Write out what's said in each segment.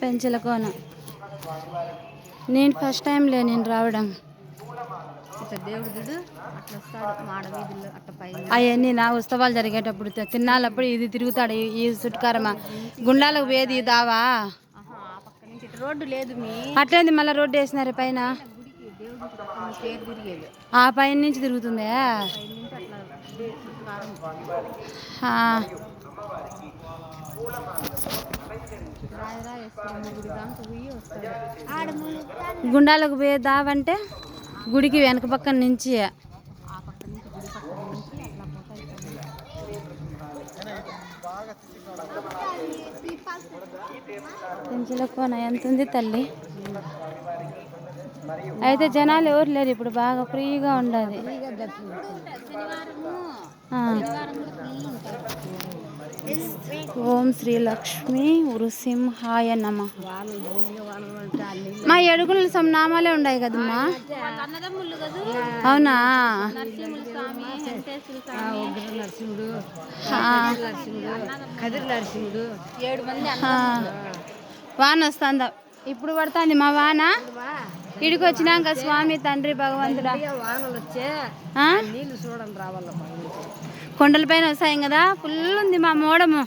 పెంచల కోన నేను first time లే నేను రావడం. అవన్నీ నా ఉత్సవాలు జరిగేటప్పుడు తిన్నాలప్పుడు ఇది తిరుగుతాడు ఈ- చుట్టుకారమా. గుండాలకు వేది దావా? రోడ్డు లేదు అట్లేంది మళ్ళీ రోడ్డు వేసినారు పైన? ఆ పైన నుంచి తిరుగుతుందా? గుండాలకు పోయే దావంటే గుడికి వెనక పక్కన నుంచి. ఆ పక్క నుంచి ఎంత ఉంది తల్లి? అయితే జనాలు ఎవరు లేరు ఇప్పుడు బాగా ఫ్రీగా ఉండదు ఓం శ్రీ లక్ష్మి నృసింహాయ నమ. మా ఎడుగుల నామాలే ఉన్నాయి కదమ్మా? అవునా? నరసింహుడు కదిరి నరసింహుడు. వాన వస్తుందా? ఇప్పుడు పడుతుంది మా వాన? ఇడికి వచ్చినాక స్వామి తండ్రి భగవంతుడా? రావాల కొండలపైన వస్తాయి కదా ఫుల్ ఉంది మా మోడము.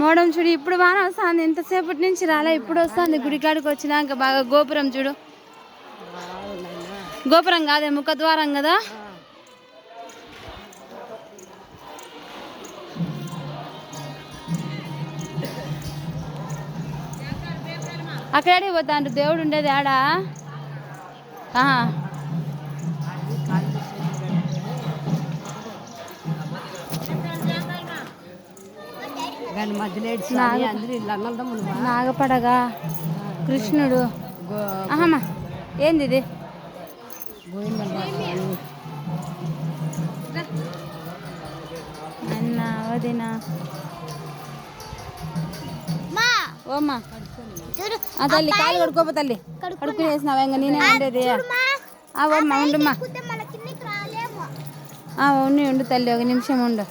మోడం చూడు ఇప్పుడు వాన వస్తుంది. ఇంతసేపటి నుంచి రాలే ఇప్పుడు వస్తుంది. గుడికాడికి వచ్చినాక బాగా గోపురం చూడు. గోపురం కాదే ముఖద్వారం కదా? అక్కడే పోతాండ్రు. దేవుడు ఉండేది ఆడా? నాగపడగా. కృష్ణుడు. ఆహమ్మా. ఏంది ఇది? అన్న వదిన ఓమ్మా. తల్లి కాలు కడుకోపో తల్లి. కడుక్కుని వేసినావా ఇంకా నేనే ఉండేది. ఓమ్మా ఉండుమ్మా ఉండి ఉండు తల్లి ఒక నిమిషం ఉండు?